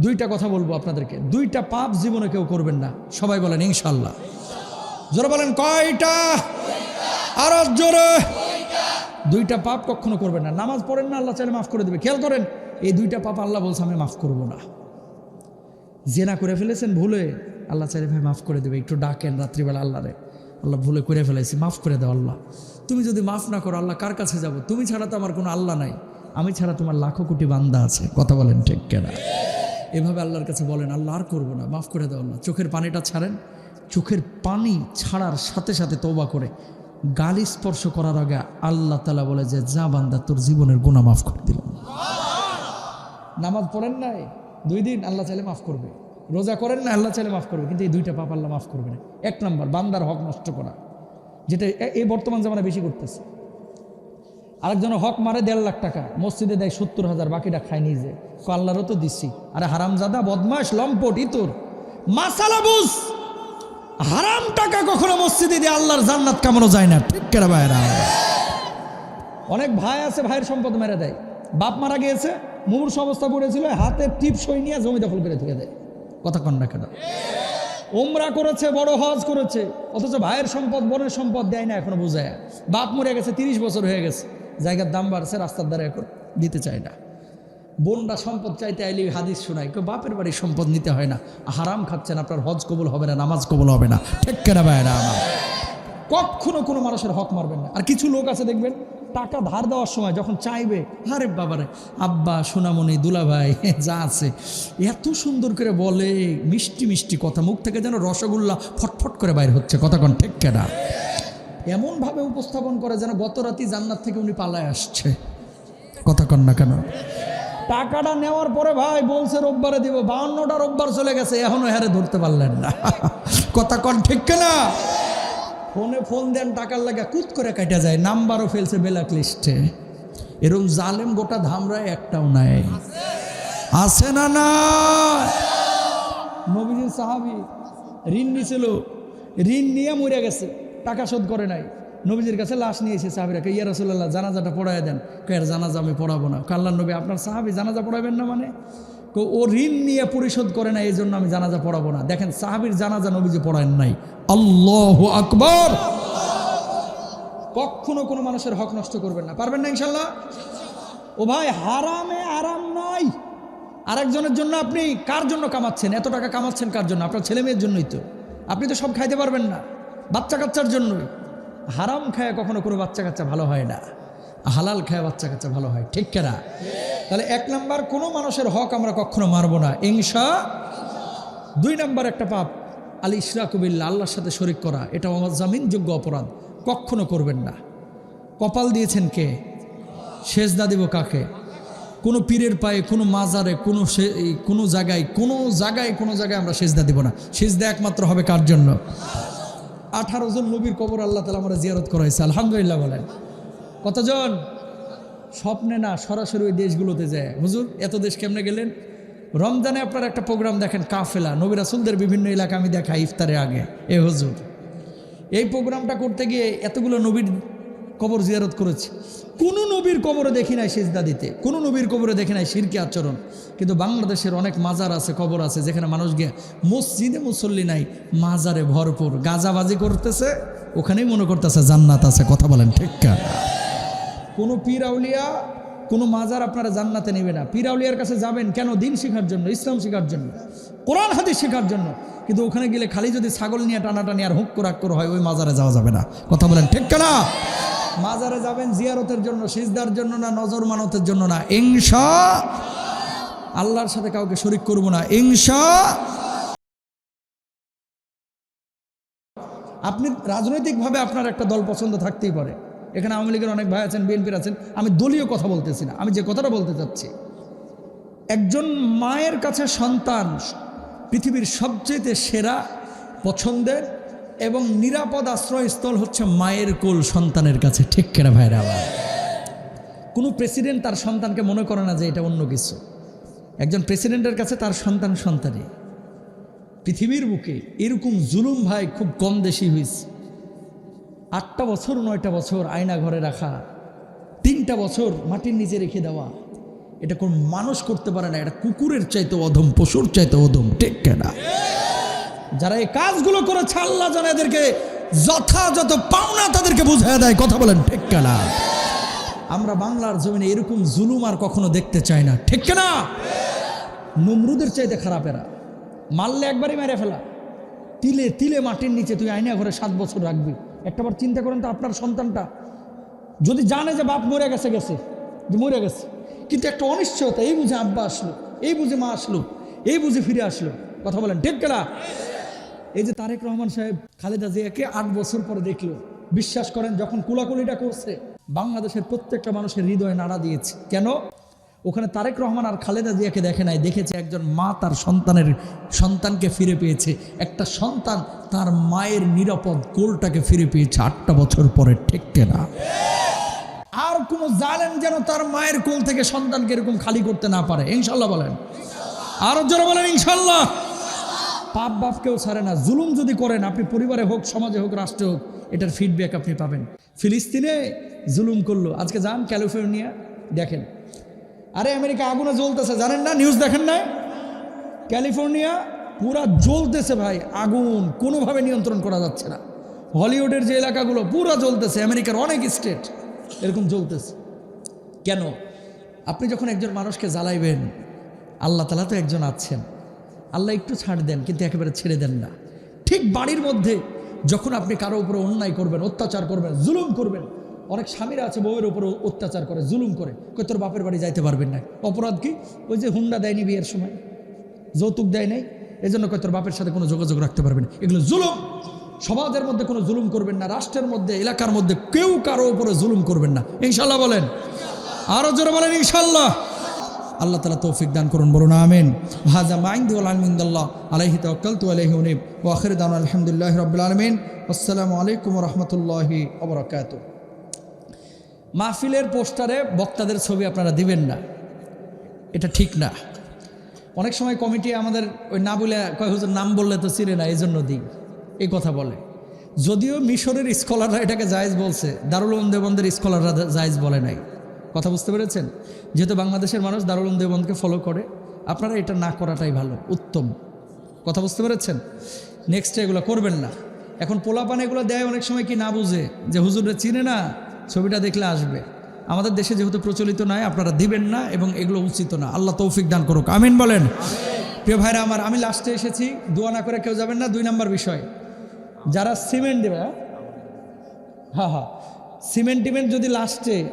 দুইটা কথা বলব আপনাদেরকে। দুইটা পাপ জীবনে কেউ করবেন না। সবাই বলেন, ইনশাল্লাহ। জোরে বলেন, কয়টা? আর জোরে। দুইটা পাপ কখনো করবেন না। নামাজ পড়েন না, আল্লাহ চাইলে মাফ করে দেবে। খেয়াল করেন, এই দুইটা পাপ আল্লাহ বলছে, আমি মাফ করব না। জেনা করে ফেলেছেন ভুলে, আল্লাহ চাইলে ভাই মাফ করে দেবে। একটু ডাকেন রাত্রিবেলা আল্লাহরে। আল্লাহ ভুলে করে ফেলেছি মাফ করে দাও আল্লাহ। তুমি যদি মাফ না করো, আল্লাহ কার কাছে যাব? তুমি ছাড়া তো আমার কোনো আল্লাহ নাই। আমি ছাড়া তোমার লাখো কোটি বান্দা আছে। কথা বলেন ঠিক কেনা? এভাবে আল্লাহর কাছে বলেন, আল্লাহ আর করব না, মাফ করে দাও আল্লাহ। চোখের পানিটা ছাড়েন। চোখের পানি ছাড়ার সাথে সাথে তৌবা করে। গালি স্পর্শ করার আগে আল্লাহ তালা বলে যে, যা বান্দা, তোর জীবনের গুণা মাফ করে দিলাম নামাজ পড়েন নাই, দুই দিন আল্লাহ চাইলে মাফ করবে। রোজা করেন না আল্লাহ চাইলে মাফ করবে। কিন্তু এই দুইটা পাপ আল্লাহ মাফ করবে না। এক নম্বর, বান্দার হক নষ্ট করা। যেটা এই বর্তমান জামানা বেশি করতেছে। আরেকজনের হক মারে দেড় লাখ টাকা, মসজিদে দেয় সত্তর হাজার, বাকিটা খায় নিজে। আল্লাহরও তো দিচ্ছি আরে হারামজাদা বদমাস লম্পট ইতর মাসালা বুঝ! হারাম টাকা কখনো মসজিদে দিয়ে আল্লাহর জান্নাত কামানো যায় না। ঠিক কেনা ভাইরা অনেক ভাই আছে, ভাইয়ের সম্পদ মেরে দেয়। বাপ মারা গিয়েছে, মুমূর্ষ অবস্থা পড়েছিল, হাতে টিপ সই নিয়ে জমি দখল করে থেকে দেয়। কথা কন না কেন? ওমরা করেছে, বড় হজ করেছে, অথচ ভাইয়ের সম্পদ, বোনের সম্পদ দেয় না এখনও বুঝায়। বাপ মরে গেছে, তিরিশ বছর হয়ে গেছে। জায়গার দাম বাড়ছে, রাস্তার দ্বারা এখন দিতে চায় না। বোনরা সম্পদ চাইতে আইলে হাদিস শোনায়, কেউ বাপের বাড়ির সম্পদ নিতে হয় না। হারাম খাচ্ছেন, আপনার হজ কবুল হবে না, নামাজ কবুল হবে না। ঠিক কেনা ভাইরা আমার কখনো কোনো মানুষের হক মারবেন না। আর কিছু লোক আছে, দেখবেন, টাকা ধার দেওয়ার সময় যখন চাইবে, আরে বাবারে, আব্বা, সোনামণি, দুলাভাই, যা আছে, এত সুন্দর করে বলে, মিষ্টি মিষ্টি কথা, মুখ থেকে যেন রসগোল্লা ফটফট করে বাইর হচ্ছে, কথা কোন, ঠিক কেনা? এমনভাবে উপস্থাপন করে যেন গত রাতি জান্নাত থেকে উনি পালায় আসছে। কথা কন না কেন? টাকাটা নেওয়ার পরে ভাই বলছে, রোববারে দিব। বাউন্নটা রোববার চলে গেছে, এখনও হারে ধরতে পারলেন না। কথা কন ঠিক না ফোনে ফোন দেন, টাকার লাগা কুত করে কাটা যায়, নাম্বারও ফেলছে ব্ল্যাক লিস্টে। এরকম জালেম গোটা ধামরায় একটাও নাই। আছে না না নবীজির সাহাবি ঋণ নিছিল, ঋণ নিয়ে মরে গেছে। টাকা শোধ করে নাই। নবীজির কাছে লাশ নিয়েছে সাহাবিরাকে ইয়া রসুল্লাহ জানাজাটা পড়ায় দেন। কের জানাজা আমি পড়াবো না। কাল্লার নবী আপনার সাহাবি জানাজা পড়াবেন না মানে? কো ও ঋণ নিয়ে পরিশোধ করে না এই জন্য আমি জানাজা পড়াবো না। দেখেন, সাহাবির জানাজা নবীজি পড়ায় নাই। আল্লাহ আকবর! কখনো কোনো মানুষের হক নষ্ট করবেন না। পারবেন না ইনশাল্লাহ ও ভাই, হারামে আরাম নাই। আরেকজনের জন্য আপনি কার জন্য কামাচ্ছেন? এত টাকা কামাচ্ছেন কার জন্য? আপনার ছেলে মেয়ের জন্যই তো। আপনি তো সব খাইতে পারবেন না। বাচ্চা কাচ্চার জন্য। হারাম খায় কখনো কোনো বাচ্চা কাচ্চা ভালো হয় না। হালাল খায় বাচ্চা কাচ্চা ভালো হয়, ঠিক কেনা? তাহলে এক নাম্বার, কোনো মানুষের হক আমরা কখনো মারবো না। ইংসা দুই নাম্বার একটা পাপ, আলী ইশরাকুবিল্লা আল্লাহর সাথে শরিক করা। এটা আমার জামিনযোগ্য অপরাধ, কখনো করবেন না। কপাল দিয়েছেন কে? সেজদা দিব কাকে? কোনো পীরের পায়ে, কোনো মাজারে, কোনো কোনো জায়গায় কোনো জায়গায় কোনো জায়গায় আমরা সেজদা দিব না। সেজদা একমাত্র হবে কার জন্য? আঠারো জন নবীর কবর আল্লাহ তালা আমরা জিয়ারত করাইছে, আলহামদুলিল্লাহ বলেন। কতজন? স্বপ্নে না, সরাসরি ওই দেশগুলোতে যায়। হুজুর, এত দেশ কেমনে গেলেন? রমজানে আপনার একটা প্রোগ্রাম দেখেন, কাফেলা। নবীর রাসুলদের বিভিন্ন এলাকা আমি দেখা ইফতারের আগে। এ হুজুর, এই প্রোগ্রামটা করতে গিয়ে এতগুলো নবীর কবর জিয়ারত করেছি। কোনো নবীর কবরে দেখি নাই সেজদা দিতে। কোনো নবীর কবরে দেখি নাই শিরকি আচরণ। কিন্তু বাংলাদেশের অনেক মাজার আছে, কবর আছে, যেখানে মানুষ গিয়ে মসজিদে মুসল্লি নাই, মাজারে ভরপুর, গাজাবাজি করতেছে, ওখানেই মনে করতেছে জান্নাত আছে, কথা বলেন ঠিক না? কোনো পীর আউলিয়া কোনো মাজার আপনারা জান্নাতে নেবে না। পীর আউলিয়ার কাছে যাবেন কেন? দিন শেখার জন্য, ইসলাম শেখার জন্য, কোরআন, হাদিস শেখার জন্য। কিন্তু ওখানে গেলে খালি যদি ছাগল নিয়ে টানাটানি আর হুক করে করে হয়, ওই মাজারে যাওয়া যাবে না। কথা বলেন ঠিক না মাজারে যাবেন জিয়ারতের জন্য, সিজদার জন্য না, নজর মানতের জন্য না। ইংসা আল্লাহর সাথে কাউকে শরিক করব না। ইংসা আপনি রাজনৈতিকভাবে আপনার একটা দল পছন্দ থাকতেই পারে। এখানে আওয়ামী লীগের অনেক ভাই আছেন, বিএনপির আছেন, আমি দলীয় কথা বলতেছি না। আমি যে কথাটা বলতে চাচ্ছি, একজন মায়ের কাছে সন্তান পৃথিবীর সবচেয়ে সেরা, পছন্দের এবং নিরাপদ আশ্রয়স্থল হচ্ছে মায়ের কোল সন্তানের কাছে, ঠিক কেনা ভাইরা? আবার কোনো প্রেসিডেন্ট তার সন্তানকে মনে করে না যে এটা অন্য কিছু। একজন প্রেসিডেন্টের কাছে তার সন্তান সন্তানই। পৃথিবীর বুকে এরকম জুলুম ভাই খুব কম দেশি হয়েছে আটটা বছর, নয়টা বছর আয়না ঘরে রাখা, তিনটা বছর মাটির নিচে রেখে দেওয়া, এটা কোন মানুষ করতে পারে না। এটা কুকুরের চাইতে অধম, পশুর চাইতে অধম, ঠিক কেনা? যারা এই কাজগুলো করেছে, আল্লাহ জানে এদেরকে যথাযথ পাওনা তাদেরকে বুঝায় দেয়। কথা বলেন, ঠিক কেনা? আমরা বাংলার জমিনে এরকম জুলুম আর কখনো দেখতে চাই না। ঠিক কেনা? নমরুদের চাইতে খারাপ এরা। মারলে একবারই মেরে ফেলা। তিলে তিলে মাটির নিচে তুই আয়না ঘরে সাত বছর রাখবি। একটাবার চিন্তা করেন তো আপনার সন্তানটা। যদি জানে যে বাপ মরে গেছে গেছে। যে মরে গেছে। কিন্তু একটা অনিশ্চয়তা, এই বুঝে আব্বা আসলো, এই বুঝে মা আসলো, এই বুঝে ফিরে আসলো। কথা বলেন, ঠিক কেনা? এই যে তারেক রহমান সাহেব, খালেদা জিয়াকে আট বছর পরে দেখল। বিশ্বাস করেন, যখন কুলাকুলিটা করছে, বাংলাদেশের প্রত্যেকটা মানুষের হৃদয়ে নাড়া দিয়েছে। কেন? ওখানে তারেক রহমান আর খালেদা জিয়াকে দেখে নাই, দেখেছে একজন মা তার সন্তানের, সন্তানকে ফিরে পেয়েছে। একটা সন্তান তার মায়ের নিরাপদ কোলটাকে ফিরে পেয়েছে আটটা বছর পরে ঠেকতে না আর কোনো জালেন যেন তার মায়ের কোল থেকে সন্তানকে এরকম খালি করতে না পারে। ইনশাল্লাহ বলেন। আরও যারা বলেন, ইনশাল্লাহ। পাপ বাপ কেউ ছাড়ে না, জুলুম যদি করেন, আপনি পরিবারে হোক, সমাজে হোক, রাষ্ট্রে হোক, এটার ফিডব্যাক আপনি পাবেন। ফিলিস্তিনে জুলুম করল। আজকে যান ক্যালিফোর্নিয়া, দেখেন। আরে, আমেরিকা আগুনে জ্বলতেছে, জানেন না? নিউজ দেখেন না ক্যালিফোর্নিয়া পুরা জ্বলতেছে ভাই, আগুন কোনোভাবে নিয়ন্ত্রণ করা যাচ্ছে না। হলিউডের যে এলাকাগুলো পুরো জ্বলতেছে, আমেরিকার অনেক স্টেট এরকম জ্বলতেছে। কেন? আপনি যখন একজন মানুষকে জ্বালাইবেন, আল্লাহ তালা তো একজন আছেন। আল্লাহ একটু ছাড় দেন, কিন্তু একেবারে ছেড়ে দেন না। ঠিক বাড়ির মধ্যে যখন আপনি কারও উপরে অন্যায় করবেন, অত্যাচার করবেন, জুলুম করবেন, অনেক স্বামীরা আছে বউয়ের উপরে অত্যাচার করে, জুলুম করে। কই, তোর বাপের বাড়ি যাইতে পারবেন না। অপরাধ কি? ওই যে হুন্ডা দেয়নি বিয়ের সময়। যৌতুক দেয় নাই। এই জন্য কয় তোর বাপের সাথে কোনো যোগাযোগ রাখতে পারবেন। এগুলো জুলুম। সমাজের মধ্যে কোনো জুলুম করবেন না, রাষ্ট্রের মধ্যে, এলাকার মধ্যে কেউ কারও উপরে জুলুম করবেন না। ইনশাল্লাহ বলেন। আরও জোরে বলেন ইনশাল্লাহ আল্লাহ তালা তৌফিক দান করুন, বলুন আমিন। হাজা মাইন্দি আলমিন্দুল্লাহ আলহি তকল তু আলহি উনিব। ও আখির দান আলহামদুলিল্লাহ রবিল আলমিন। আসসালামু আলাইকুম রহমতুল্লাহি অবরাকাত মাহফিলের পোস্টারে বক্তাদের ছবি আপনারা দিবেন না। এটা ঠিক না। অনেক সময় কমিটি আমাদের ওই না বলে কয় হুজুর, নাম বললে তো চিরে না এই জন্য দিই। এই কথা বলে। যদিও মিশরের স্কলাররা এটাকে জায়েজ বলছে, দারুল দেবন্দের স্কলাররা জায়েজ বলে নাই। কথা বুঝতে পেরেছেন? যেহেতু বাংলাদেশের মানুষ দারুল উলুম দেবন্দকে ফলো করে, আপনারা এটা না করাটাই ভালো, উত্তম। কথা বুঝতে পেরেছেন? নেক্সটে এগুলো করবেন না। এখন পোলাপান এগুলো দেয় অনেক সময় কি না বুঝে, যে হুজুরে চিনে না, ছবিটা দেখলে আসবে। আমাদের দেশে যেহেতু প্রচলিত নয়, আপনারা দিবেন না এবং এগুলো উচিত না। আল্লাহ তৌফিক দান করুক। আমিন বলেন। প্রিয় ভাইরা আমার, আমি লাস্টে এসেছি। দোয়া না করে কেউ যাবেন না। দুই নাম্বার বিষয়। যারা সিমেন্ট দেবে হ্যাঁ? হ্যাঁ সিমেন্ট টিমেন্ট যদি লাস্টে